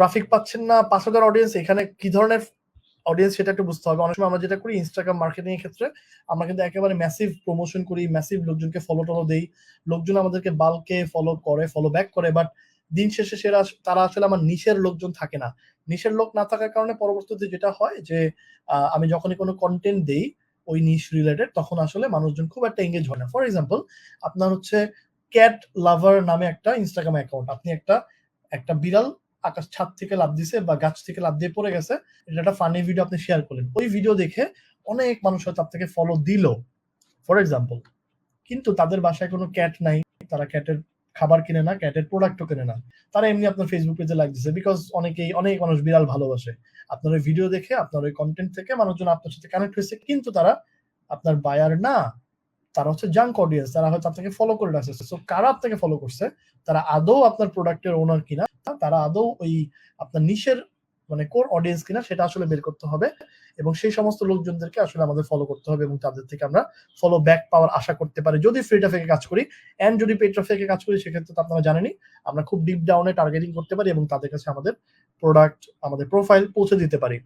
Traffic পাচ্ছেন না, পাঁচ হাজার অডিয়েন্স এখানে কি ধরনের অডিয়েন্স সেটা একটু বুঝতে হবে। অনেক সময় আমরা যেটা করি ইনস্টাগ্রাম মার্কেটিং এর ক্ষেত্রে আমরা কিন্তু একেবারে ম্যাসিভ প্রমোশন করি ম্যাসিভ লোকজনকে ফলো টলো দেই। লোকজন আমাদেরকে বালকে ফলো করে ফলো ব্যাক করে বাট দিন শেষে সেরা, তারা আসলে আমার নিশের লোকজন থাকে না। নিশের লোক না থাকার কারণে পরবর্তীতে যেটা হয় যে আমি যখনই কোনো কন্টেন্ট দেই, ওই নিশ রিলেটেড তখন আসলে মানুষজন খুব একটা এঙ্গেজ হয় না। ফর এক্সাম্পল আপনার হচ্ছে ক্যাট লাভার নামে একটা ইনস্টাগ্রাম অ্যাকাউন্ট আপনি একটা একটা বিড়াল আকাশ ছাদ থেকে লাভ দিছে বা গাছ থেকে লাভ দিয়ে পড়ে গেছে, এটা একটা ফানি ভিডিও আপনি শেয়ার করলেন। ওই ভিডিও দেখে অনেক মানুষ হয়তো আপনাকে ফলো দিল ফর এক্সাম্পল কিন্তু তাদের বাসায় কোনো ক্যাট নাই, তারা ক্যাটের খাবার কিনে না ক্যাটের প্রোডাক্টও কিনে না। তারা এমনি আপনার ফেসবুক পেজে দিচ্ছে বিকজ অনেকেই, অনেক মানুষ বিড়াল ভালোবাসে। আপনার ওই ভিডিও দেখে, আপনার ওই কন্টেন্ট থেকে মানুষজন আপনার সাথে কানেক্ট হয়েছে, কিন্তু তারা আপনার বায়ার না তারা হচ্ছে জাঙ্ক অডিয়েন্স তারা হয়তো আপনাকে ফলো করে রাখছে। সো কারা আপনাকে ফলো করছে? তারা আদৌ আপনার প্রোডাক্টের ওনার কিনা? তারা আদৌ ওই আপনার নিশের মানে কোর অডিয়েন্স কিনা, সেটা আসলে বের করতে হবে। এবং সেই সমস্ত লোকজনদেরকে আসলে আমাদের ফলো করতে হবে এবং তাদের থেকে আমরা ফলো ব্যাক পাওয়ার আশা করতে পারি। যদি ফ্রি ট্রাফিকে কাজ করি এন্ড যদি পেড ট্রাফিকে কাজ করি, সেক্ষেত্রে তো আপনারা জানেনই, আমরা খুব ডিপ ডাউনে টার্গেটিং করতে পারি এবং তাদের কাছে আমাদের প্রোডাক্ট আমাদের প্রোফাইল পৌঁছে দিতে পারি।